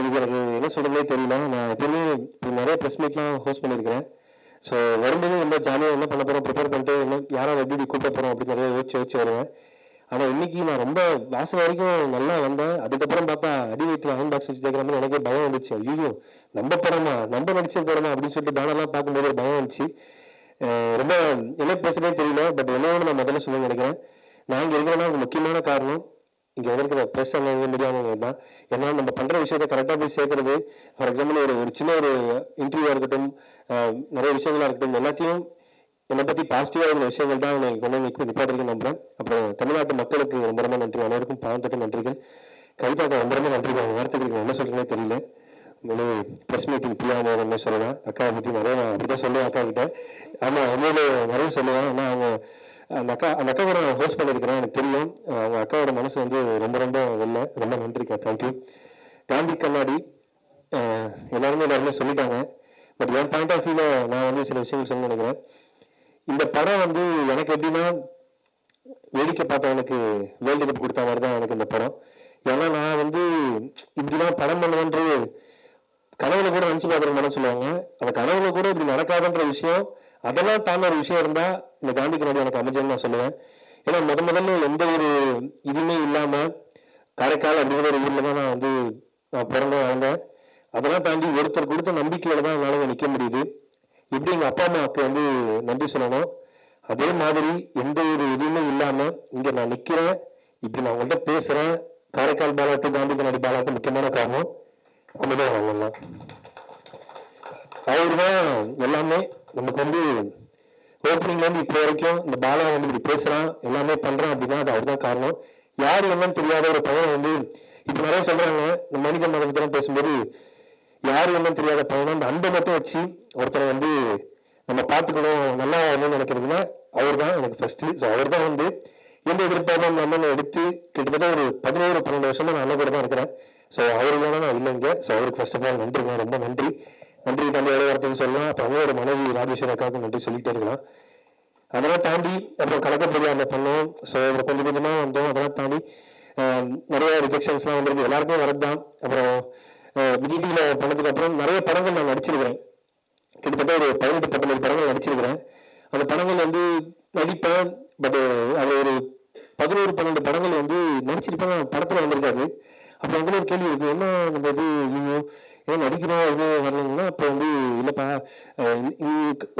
இதுக்கு எனக்கு என்ன சொல்றதே தெரியல. நான் எப்பயுமே இப்போ நிறைய ப்ரெஸ் மீட்லாம் ஹோஸ்ட் பண்ணியிருக்கிறேன் ஸோ வரும்போது ரொம்ப ஜாலியாக என்ன பண்ண போகிறோம் ப்ரிப்பேர் பண்ணிட்டு என்ன யாராவது எப்படி கூப்பிட போகிறோம் அப்படின்னு நிறைய யோசிச்சு யோசிச்சு வருவேன். ஆனால் இன்னைக்கு நான் ரொம்ப வாசல் வரைக்கும் நல்லா வந்தேன். அதுக்கப்புறம் பார்த்தா அடி வயிற்றுல அயன் பாக்ஸ் வச்சு கேட்குற மாதிரி எனக்கே பயம் வந்துச்சு. ஐயோ நம்ம படமா நம்ம நடிச்ச படமா அப்படின்னு சொல்லிட்டு பேனர்லாம் பார்க்கும்போது பயம் வந்துச்சு. ரொம்ப என்ன பேசுறதே தெரியல பட் என்ன நான் முதல்ல சொல்ல நினைக்கிறேன். நான் இங்கே இருக்கிறேன்னா அதுக்கு முக்கியமான காரணம் இங்கே இருக்கிற ப்ரெஸ் அந்த மீடியாவும் தான். ஏன்னா நம்ம பண்ணுற விஷயத்த கரெக்டாக போய் சேர்க்கறது ஃபார் எக்ஸாம்பிள் ஒரு ஒரு சின்ன ஒரு இன்டர்வியூவாக இருக்கட்டும் நிறைய விஷயங்களாக இருக்கட்டும் எல்லாத்தையும் என்னை பற்றி பாசிட்டிவாக இருக்கிற விஷயங்கள் தான் எனக்கு கொண்டு வந்து நிப்பாட்டிருக்கு நம்புறேன். அப்புறம் தமிழ்நாட்டு மக்களுக்கு ரொம்ப ரொம்ப நன்றி. அனைவருக்கும் பணம் தொட்டு நன்றிகள். கவிதாக்கு ரொம்ப ரொம்ப நன்றி. அவங்க வார்த்தைகளுக்கு என்ன சொல்கிறதுனே தெரியல. உண்மையிலே ப்ரெஸ் மீட்டிங் பிரியாமல் என்ன சொல்லலாம். அக்காவை பற்றி நிறைய நான் அப்படிதான் சொல்லுவேன் அக்கா கிட்ட ஆமாம் உண்மையிலே நிறைய சொல்லுவேன். ஆனால் அவங்க அந்த அக்கா அந்த அக்கா நான் ஹோஸ்ட் பண்ணியிருக்கிறேன். எனக்கு தெரியும். அவங்க அக்காவோட மனசு வந்து ரொம்ப ரொம்ப வெளில ரொம்ப நன்றிக்கா. தேங்க்யூ காந்தி கண்ணாடி எல்லாருமே எல்லாருமே சொல்லிட்டாங்க. பட் என் பாயிண்ட் ஆஃப் வியூவில் நான் வந்து சில விஷயங்கள் சொல்ல நினைக்கிறேன். இந்த படம் வந்து எனக்கு எப்படின்னா வேடிக்கை பார்த்தவனுக்கு வேர்ல்டு கப் கொடுத்த மாதிரி தான் எனக்கு இந்த படம். ஏன்னா நான் வந்து இப்படிலாம் படம் பண்ணுவேன்ற கனவுல கூட நினச்சி பார்த்துருக்கணும்னு சொல்லுவாங்க. அந்த கனவுல கூட இப்படி நடக்காதுன்ற விஷயம் அதெல்லாம் தாண்ட ஒரு விஷயம் இருந்தா இந்த காந்தி கண்ணாடி எனக்கு அமைஞ்சதுன்னு நான் சொல்லுவேன். ஏன்னா முத முதல்ல எந்த ஒரு இதுவுமே இல்லாம காரைக்கால் அப்படிங்கிற ஒரு ஊர்ல தான் நான் வந்து நான் பிறந்த வளர்ந்தேன். அதெல்லாம் தாண்டி ஒருத்தர் கொடுத்த நம்பிக்கையில தான் என்னால் நிற்க முடியுது. எப்படி எங்க அப்பா அம்மாவுக்கு வந்து நன்றி சொல்லணும்? அதே மாதிரி எந்த ஒரு இதுவுமே இல்லாம இங்க நான் நிக்கிறேன். இப்படி நான் உங்கள்கிட்ட பேசுறேன். காரைக்கால் பாலா டு காந்தி கண்ணாடி பாலாக்கு முக்கியமான காரணம் அமிர்தம் வாங்கலாம் அவர் தான் எல்லாமே நமக்கு வந்து ஓப்பனிங்ல இருந்து இப்போ வரைக்கும் இந்த பாலா வந்து இப்படி பேசுறான் எல்லாமே பண்றான் அப்படின்னா அது அவர் தான் காரணம். யார் என்னன்னு தெரியாத ஒரு பையனை வந்து இப்போ நிறைய சொல்றாங்க. இந்த மனித மதத்தெல்லாம் பேசும்போது யார் என்னன்னு தெரியாத பையனை அந்த அன்பை மட்டும் வச்சு ஒருத்தரை வந்து நம்ம பார்த்துக்கணும் நல்லா வரணும்னு நினைக்கிறதுனா அவர் தான் எனக்கு ஃபர்ஸ்ட் ஸோ அவர் தான் வந்து எந்த எதிர்பார்ப்பும் நம்ம அண்ணனை எடுத்து கிட்டத்தட்ட ஒரு பதினோரு பன்னெண்டு வருஷமா நான் அண்ணன் கூட தான் இருக்கிறேன். ஸோ அவர் இல்லைன்னா நான் இல்லைங்க. ஸோ அவருக்கு ஃபர்ஸ்ட் ஆஃப் ஆல் நன்றிங்க. ரொம்ப நன்றி. நன்றி தம்பி எவ்வளோ வார்த்தைன்னு சொல்லலாம் அப்போ அவங்களோட மனைவி ராஜேஸ்வரி அக்காவுக்கு நன்றி சொல்லிட்டே இருக்கலாம். அதெல்லாம் தாண்டி அப்புறம் கலக்கப்படியா அந்த பண்ணோம். ஸோ அப்புறம் கொஞ்சம் கொஞ்சமாக வந்தோம். அதெல்லாம் தாண்டி நிறைய ரிஜெக்ஷன்ஸ்லாம் வந்திருக்கு. எல்லாருக்குமே வரதுதான். அப்புறம் ஆஹ், விஜய் டிவியில் பண்ணதுக்கு அப்புறம் நிறைய படங்கள் நான் நடிச்சிருக்கிறேன். கிட்டத்தட்ட ஒரு பதினெட்டு பத்தொன்பது படங்கள் நடிச்சிருக்கிறேன். அந்த படங்கள் வந்து நடிப்பேன். பட் அது ஒரு பதினோரு பன்னெண்டு படங்கள் வந்து நடிச்சிருப்பேன். படத்தில் வந்திருக்காது. அப்போ வந்து ஒரு கேள்வி இருக்கு? என்ன நம்ம இது ஐயோ ஏன் நடிக்கிறோம் இது வரணும்னா அப்போ வந்து இல்லைப்பா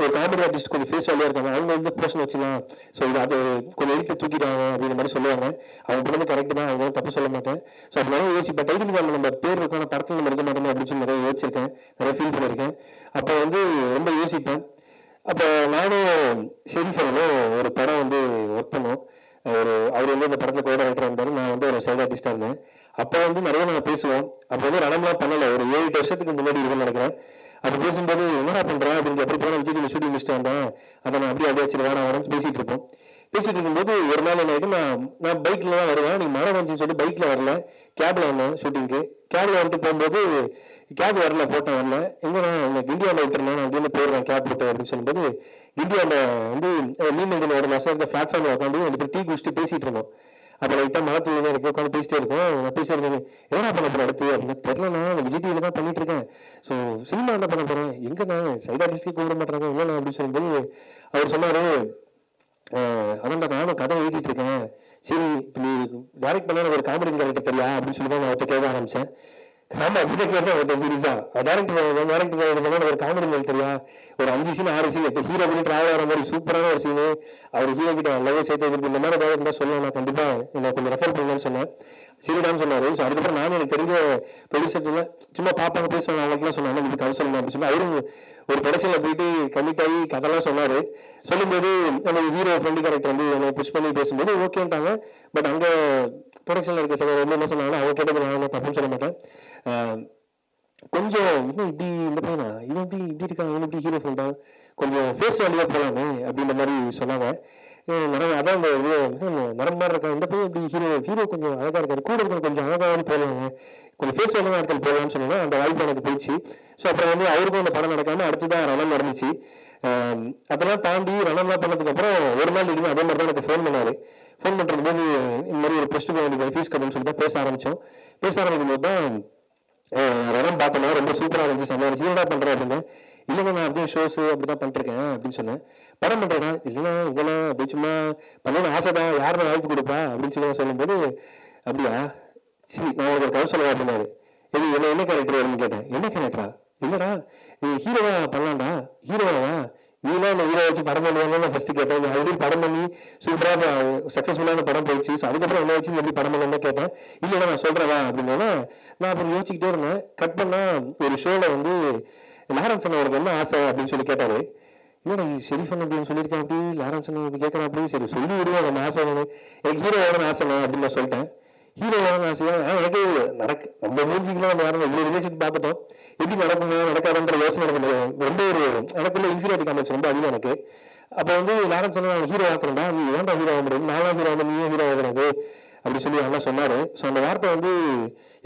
ஒரு காமெடி ஆர்டிஸ்ட் கொஞ்சம் ஃபேஸ் வேலையாக இருக்காங்க அவங்க வந்து போர்ஷன் வச்சுக்கலாம். ஸோ இது அது கொஞ்சம் எடுத்து தூக்கிட்டாங்க அப்படின்ற மாதிரி சொல்லுவாங்க. அவங்க பண்ணது கரெக்ட் தான் அவங்க தப்பு சொல்ல மாட்டேன். ஸோ அப்படி நிறைய யோசிப்பேன் டைட்டில் கார்டில் நம்ம பேர் இருக்கான படத்தில் நம்ம இருக்க மாட்டோம் அப்படின்னு சொல்லி நிறைய யோசிச்சிருக்கேன். நிறைய ஃபீல் பண்ணியிருக்கேன் அப்போ வந்து ரொம்ப யோசிப்பேன். அப்போ நானும் ஷெரீஃபனும் ஒரு படம் வந்து ஒர்க் பண்ணோம். ஒரு அவர் வந்து இந்த படத்தில் கோட ரைட்டர் இருந்தாரு. நான் வந்து ஒரு சைட் ஆர்டிஸ்டாக இருந்தேன். அப்போ வந்து நிறைய நாங்கள் பேசுவோம். அப்போ வந்து ரணம்லாம் பண்ணலை. ஒரு ஏழு எட்டு வருஷத்துக்கு முன்னாடி இருக்குன்னு நினைக்கிறேன். அப்போ பேசும்போது என்னடா பண்ணுறேன் அப்படின்னு எப்படி போனால் விஜய் ஷூட்டிங் முடிச்சுட்டு வந்தேன். அதை நான் அப்படியே அப்படியே வச்சு வேணாம் வரேன் பேசிட்டு இருப்போம். பேசிட்டு இருக்கும்போது ஒரு நாள் என்ன ஆகிட்டு நான் நான் பைக்கில் தான் வருவேன். நீ மழை வந்துச்சுன்னு சொல்லி பைக்கில் வரல. கேபில் வந்தேன் ஷூட்டிங்க்கு கேபில் வந்துட்டு போகும்போது கேப் வரல போட்டேன் வரல. எங்கே நான் எனக்கு இந்தியாவில் விட்டுருந்தேன். நான் போயிடுறேன் கேப் போட்டு அப்படின்னு சொல்லும்போது இந்தியாவில் வந்து மீன் ஒரு மாசம் பிளாட்ஃபார்மில் உட்காந்து ரெண்டு பேர் டீ குடிச்சிட்டு பேசிகிட்டு இருந்தோம். அப்போ லைட்டாக மழை தூங்க இருக்கு உட்காந்து பேசிட்டே இருக்கோம். நான் பேசியிருக்கேன் என்னடா பண்ண போகிறேன் அடுத்து? அப்படின்னு தெரியல நான் விஜய் டிவியில் தான் பண்ணிட்டு இருக்கேன். ஸோ சினிமா என்ன பண்ண போறேன்? எங்க நான் சைட் ஆர்டிஸ்டே கூப்பிட மாட்டாங்க என்ன அப்படின்னு சொல்லும்போது அவர் சொன்னாரு அதான்டா நானும் கதை எழுதிட்டு இருக்கேன். சரி இப்போ நீ டேரக்ட் பண்ண ஒரு காமெடி கேரக்டர் தெரியா? அப்படின்னு சொல்லி தான் நான் அவர்கிட்ட கேட்க ஆரம்பிச்சேன். ஆமா அப்படிதான் கேட்டேன் ஒருத்தர் சீரியஸா டேரக்டர் டேரக்டர் ஒரு காமெடி மேல் தெரியா ஒரு அஞ்சு சீன் ஆறு சீன் இப்போ ஹீரோ பண்ணி டிராவல் ஆகிற மாதிரி சூப்பரான ஒரு சீனு அவர் ஹீரோ கிட்ட நல்லாவே சேர்த்து இந்த மாதிரி ஏதாவது இருந்தால் சொல்லலாம் நான் கண்டிப்பா என்ன கொஞ்சம் ரெஃபர் பண்ணுன்னு சொன்னேன். சரிடான்னு சொன்னாரு. ஸோ அதுக்கப்புறம் நானும் எனக்கு தெரிஞ்ச ப்ரொடியூசர்ல சும்மா பாப்பாங்க பேசுவாங்க அவங்களுக்குலாம் சொன்னாங்க. இது கதை சொல்லணும் அப்படின்னு சொல்லி அவரும் ஒரு ப்ரொடக்ஷனில் போயிட்டு கமிட் ஆகி கதைலாம் சொன்னார். சொல்லும்போது நம்ம ஹீரோ ஃப்ரெண்டு கேரக்டர் வந்து என்னை புஷ் பண்ணி பேசும்போது ஓகேன்ட்டாங்க பட் அங்கே ப்ரொடக்ஷனில் இருக்க சில ரொம்ப என்ன சொன்னாங்கன்னா அவங்க கேட்டது நான் தப்புன்னு சொல்ல மாட்டேன். கொஞ்சம் இன்னும் இப்படி இந்த பையனா? இவன் இப்படி இப்படி இருக்கான்? இவன் இப்படி ஹீரோ ஃப்ரெண்டா கொஞ்சம் ஃபேஸ் வேல்யூவா போகலாமே அப்படின்ற மாதிரி சொன்னாங்க. நிறைய அதான் இந்த இது நரம் மாதிரி இருக்கா இந்த பையன் இப்படி ஹீரோ ஹீரோ கொஞ்சம் அழகாக இருக்காரு. கூட இருக்கிற கொஞ்சம் அழகாக போகலாங்க கொஞ்சம் ஃபேஸ் வேல்யூ ஆட்கள் போகலாம்னு சொன்னாங்க அந்த வாய்ப்பு எனக்கு போயிடுச்சு. ஸோ அப்புறம் வந்து அவருக்கும் அந்த படம் நடக்காமல் அடுத்துதான் ரணம் நடந்துச்சு அதெல்லாம் தாண்டி ரணம்லாம் பண்ணதுக்கப்புறம் ஒரு நாள் இருந்து அதே மாதிரி தான் எனக்கு ஃபோன் பண்ணார். ஃபோன் பண்ணுறது போது இந்த மாதிரி ஒரு ப்ளஸ் டூ ஃபீஸ் கட்டணும்னு சொல்லி தான் பேச ஆரம்பித்தோம் பேச ஆரம்பிக்கும் போது தான் ரணம் பார்த்தோம்னா ரொம்ப சூப்பராக இருந்துச்சு செம்மையா இருந்துச்சு என்ன பண்ணுறேன் அப்படின்னு இல்லைண்ணா நான் அப்படியே ஷோஸ் அப்படி தான் பண்ணிட்டுருக்கேன் அப்படின்னு சொன்னேன். படம் பண்ணுறேன் இல்லைண்ணா இதெல்லாம் அப்படி சும்மா பண்ணணும்னு ஆசை தான் யாருமே வாய்ப்பு கொடுப்பா? அப்படின்னு சொல்லி சொல்லும்போது அப்படியா? சரி நான் உங்களுக்கு ஒரு கதை சொல்ல அப்படின்னாரு. இது என்ன என்ன கேரக்டர் வரும்னு கேட்டேன். என்ன கேரக்டரா இல்லைடா இது ஹீரோவா பண்ணலாம்டா. ஹீரோவா நீலாம் இந்த ஹீரோ வச்சு படம் பண்ணுவாங்கன்னு ஃபர்ஸ்ட் கேட்டேன். நீ ஆல்ரெடி படம் பண்ணி சூப்பராக சக்ஸஸ்ஃபுல்லான படம் போயிடுச்சு. ஸோ அதுக்கப்புறம் என்ன வச்சு எப்படி படம் பண்ணலாம் கேட்டேன். இல்லைடா நான் சொல்றேன் அப்படின்னா நான் அப்புறம் யோசிச்சுக்கிட்டே இருந்தேன். கட் பண்ணால் ஒரு ஷோவில் வந்து லாரன்ஸ் அண்ணா என்ன ஆசை அப்படின்னு சொல்லி கேட்டாரு. இல்லைடா இது ஷெரீஃபன் அப்படின்னு சொல்லியிருக்கேன் அப்படி லாரன்ஸ் அப்படி இப்படி கேட்கறேன் அப்படி சரி சொல்லி விடுவோம் நம்ம ஆசை வேணும் எனக்கு ஹீரோ வேணும் ஆசை அப்படின்னு நான் சொல்லிட்டேன். ஹீரோ வேணும் ஆசையா எனக்கு நடக்கு நம்ம மூஞ்சிக்கெல்லாம் நம்ம யாரும் இவ்வளோ ரிஜெக்ஷன் பார்த்துட்டோம். எப்படி நடக்குமோ நடக்காதுன்ற யோசனை எனக்கு ரொம்ப ஒரு எனக்குள்ள இன்ஃபீரியாரிட்டி காமிச்சு ரொம்ப அதிகம் எனக்கு. அப்போ வந்து லாரன்ஸ் நான் ஹீரோ ஆக்குறேன்டா நீ ஏன்டா ஹீரோ ஆக முடியும்? நானா ஹீரோ ஆகணும் நீயே ஹீரோ ஆகக்கூடாது. அப்படி சொல்லி அண்ணா சொன்னார். ஸோ அந்த வார்த்தை வந்து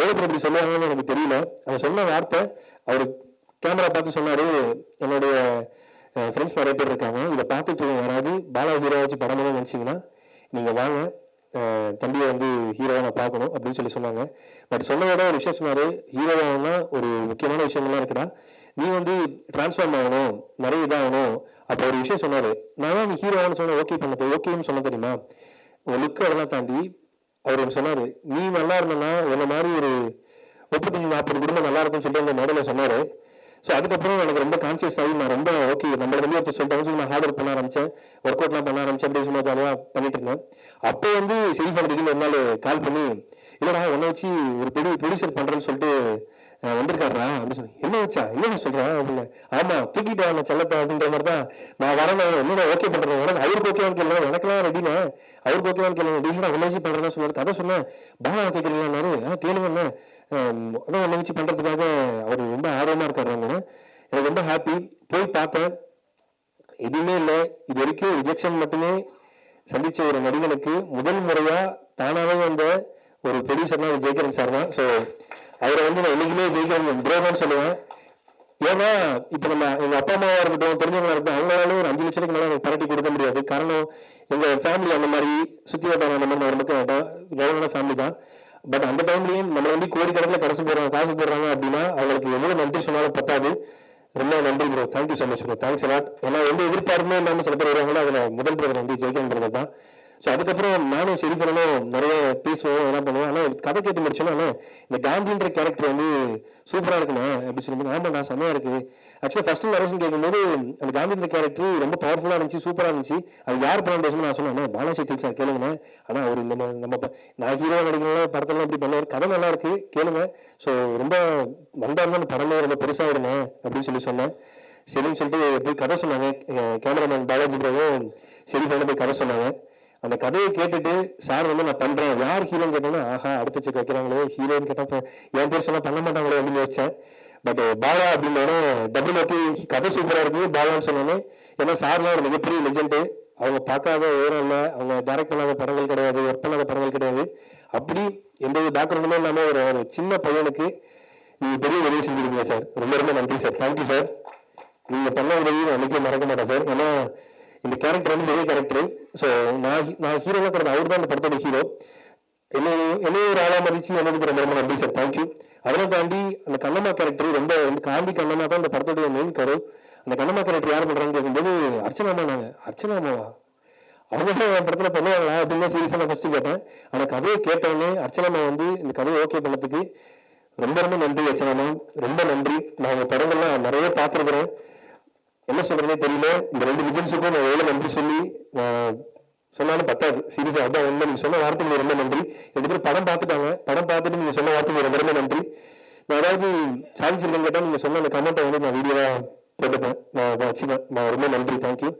எவ்வளோ பேர் இப்படி சொல்லுவாங்கன்னு எனக்கு தெரியல. அவர் சொன்ன வார்த்தை அவர் கேமரா பார்த்து சொன்னாரு என்னுடைய ஃப்ரெண்ட்ஸ் நிறைய பேர் இருக்காங்க. இதை பார்த்துட்டு யாராவது பாலா ஹீரோவாச்சு வச்சு நினச்சிங்கன்னா நீங்கள் வாங்க. தம்பியை வந்து ஹீரோவை நான் பார்க்கணும் அப்படின்னு சொல்லி சொன்னாங்க. பட் சொன்னதோட ஒரு விஷயம் சொன்னார். ஹீரோவாகனா ஒரு முக்கியமான விஷயங்கள்லாம் இருக்குடா. நீ வந்து டிரான்ஸ்ஃபார்ம் ஆகணும் நிறைய இதாகணும். அப்போ ஒரு விஷயம் சொன்னார். நான் தான் நீ ஹீரோவானு சொன்ன ஓகே பண்ணது ஓகேன்னு சொன்ன தெரியுமா? ஒரு லுக்கு அதெல்லாம் தாண்டி அவர் சொன்னார். நீ நல்லா இருந்தனா என்ன மாதிரி ஒரு முப்பத்தஞ்சு நாற்பது குடும்பம் நல்லா இருக்கும்னு சொல்லிட்டு அந்த மேடையில் சொன்னார். ஸோ அதுக்கப்புறம் எனக்கு ரொம்ப கான்சியஸ் ஆகி நான் ரொம்ப ஓகே நம்மள வந்து ஒருத்தர் சொல்லிட்டாங்க சொல்லி நான் ஹார்ட் ஒர்க் பண்ண ஆரம்பிச்சேன். ஒர்க் அவுட்லாம் பண்ண ஆரம்பிச்சேன். அப்படின்னு சும்மா ஜாலியாக பண்ணிட்டு இருந்தேன். அப்போ வந்து சரி ஒரு நாள் கால் பண்ணி இல்லைடா உன்னை வச்சு ஒரு பெரிய ப்ரொடியூசர் பண்றேன்னு சொல்லிட்டு வந்திருக்காருடா அப்படின்னு சொல்லி என்ன வச்சா? என்ன சொல்கிறேன் அப்படின்னு. ஆமா தூக்கிட்டேன் நான் செல்லத்தை அப்படின்ற மாதிரி தான் நான் வரேன். என்னடா ஓகே பண்ணுறேன் எனக்கு அவருக்கு ஓகேவான்னு கேள்வி எனக்குலாம் ரெடினே அவருக்கு ஓகேவான்னு கேள்வி டீலரா உன்னை வச்சு பண்ணுறேன்னு சொன்னார். கதை சொன்னேன். பாலா கேட்கறீங்கன்னாரு கேளுங்க அதான் உன்னை வச்சு அவர் ஆர்வமாக ஆர்வமா எனக்கு ரொம்ப ஹாப்பி போய் பார்த்தேன். எதுவுமே இல்லை. இது வரைக்கும் ரிஜெக்ஷன் மட்டுமே சந்திச்ச ஒரு நடிகனுக்கு முதல் முறையா தானாவே வந்த ஒரு ப்ரொடியூசர்னா அது ஜெயகிரன் சார் தான். ஸோ அவரை வந்து நான் என்னைக்குமே ஜெயகிரன் ப்ரோதான் சொல்லுவேன். ஏன்னா இப்போ நம்ம எங்கள் அப்பா அம்மாவாக இருக்கட்டும் தெரிஞ்சவங்களா இருக்கட்டும் அவங்களால ஒரு அஞ்சு லட்சத்துக்கு மேலே எனக்கு பரட்டி கொடுக்க முடியாது. காரணம் எங்கள் ஃபேமிலி அந்த மாதிரி சுத்தி வட்டாரம் அந்த மாதிரி நமக்கு கவர்மெண்டான ஃபேமிலி தான். பட் அந்த டைம்லயும் நம்ம வந்து கோடிக்கணக்கில் கடைசி போடுறாங்க காசு போடுறாங்க அப்படின்னா அவங்களுக்கு எவ்வளவு நன்றி சொன்னாலும் பத்தாது. ரொம்ப நன்றி bro thank you so much bro thanks lot ஏன்னா எந்த எதிர்பார்ப்புமே இல்லாமல் சில பேர் வருவாங்களோ அதில் முதல் பிரதர் வந்து ஜெயிக்கன் பிரதர் தான் ஸோ அதுக்கப்புறம் நானும் சரி நிறைய பேசுவோம் என்ன பண்ணுவோம். ஆனால் கதை கேட்டு முடிச்சோன்னா இந்த காந்தின்ற கேரக்டர் வந்து சூப்பராக இருக்குண்ணா அப்படி சொல்லும்போது ஆமாம் நான் செம்மையாக இருக்குது ஆக்சுவலாக ஃபர்ஸ்ட் நரசன் கேட்கும்போது அந்த காந்தின்ற கேரக்டர் ரொம்ப பவர்ஃபுல்லாக இருந்துச்சு சூப்பராக இருந்துச்சு. அது யார் படம் பேசணும் நான் சொன்னேன். பாலாஜி சார் கேளுங்க ஆனால் அவர் இந்த நம்ம நான் ஹீரோ நடிக்கலாம் படத்தெல்லாம் இப்படி பண்ணுவார். கதை நல்லா இருக்குது கேளுங்க. ஸோ ரொம்ப வந்தாருன்னா அந்த படமே ரொம்ப பெருசாக இருந்தேன் அப்படின்னு சொல்லி சொன்னேன். சரின்னு சொல்லிட்டு போய் கதை சொன்னாங்க. கேமராமேன் பாலாஜி பிரபுவும் சரி போய் கதை சொன்னாங்க. அந்த கதையை கேட்டுட்டு சார் வந்து நான் பண்றேன். யார் ஹீரோன்னு கேட்டோம்னா ஆஹா அடுத்த செக் வைக்கிறாங்களே ஹீரோன்னு கேட்டப்ப என் பேர் சொன்னா பண்ண மாட்டாங்களே அப்படின்னு வச்சேன் பட் பாலா அப்படின்னோட டபுள் ஓகே கதை சூப்பரா இருக்கு பாலான்னு சொன்னோன்னே ஏன்னா சார்லாம் ஒரு மிகப்பெரிய லெஜெண்டு அவங்க பார்க்காத உயரம் இல்லை அவங்க டைரக்ட் பண்ணாத படங்கள் கிடையாது ஒர்க் பண்ணாத படங்கள் கிடையாது. அப்படி எந்த ஒரு பேக்ரவுண்டுமே இல்லாமல் ஒரு ஒரு சின்ன பையனுக்கு நீங்க பெரிய உதவி செஞ்சிருக்கீங்க சார். ரொம்ப ரொம்ப நன்றி சார். Thank you sir. நீங்க பண்ண உதவி நான் என்னைக்கும் மறக்க மாட்டேன் சார். ஏன்னா இந்த கேரக்டர் வந்து பெரிய கேரக்டர் ஸோ நான் நான் ஹீரோவாக இருக்கிறது அவர் தான் இந்த படத்தோட ஹீரோ என்னை என்னைய ஒரு ஆளா மதிச்சு என்னதுக்கு ரொம்ப ரொம்ப நன்றி சார் தேங்க்யூ அதெல்லாம் தாண்டி அந்த கண்ணம்மா கேரக்டர் ரொம்ப வந்து காந்தி கண்ணம்மா தான் இந்த படத்துடைய மெயின் கரு. அந்த கண்ணம்மா கேரக்டர் யார் பண்றாங்கன்னு கேட்கும்போது அர்ச்சனாமா நாங்க அர்ச்சனாமாவா அவங்க தான் என் படத்துல பண்ணுவாங்களா அப்படின்னு தான் சீரியஸாக நான் ஃபஸ்ட்டு கேட்டேன். ஆனால் கதையை கேட்டவுடனே அர்ச்சனாமா வந்து இந்த கதையை ஓகே பண்ணதுக்கு ரொம்ப ரொம்ப நன்றி அர்ச்சனாமா ரொம்ப நன்றி. நான் உங்கள் படங்கள்லாம் நிறைய பார்த்துருக்குறேன். என்ன சொல்றதுனே தெரியல. இந்த ரெண்டு விஜன்ஸுக்கும் நான் எவ்வளவு நன்றி சொல்லி நான் சொன்னாலும் பத்தாது. சீரியஸாக அதான் உண்மை. நீங்கள் சொன்ன வார்த்தைக்கு ரொம்ப நன்றி. ரெண்டு பேரும் படம் பார்த்துட்டாங்க. படம் பார்த்துட்டு நீங்கள் சொன்ன வார்த்தைக்கு ரொம்ப ரொம்ப நன்றி. நான் ஏதாவது சாதிச்சிருக்கேன் கேட்டால் நீங்கள் சொன்ன அந்த கமெண்ட்டை வந்து நான் வீடியோவாக போட்டுப்பேன். நான் வச்சுப்பேன். நான் ரொம்ப நன்றி. தேங்க்யூ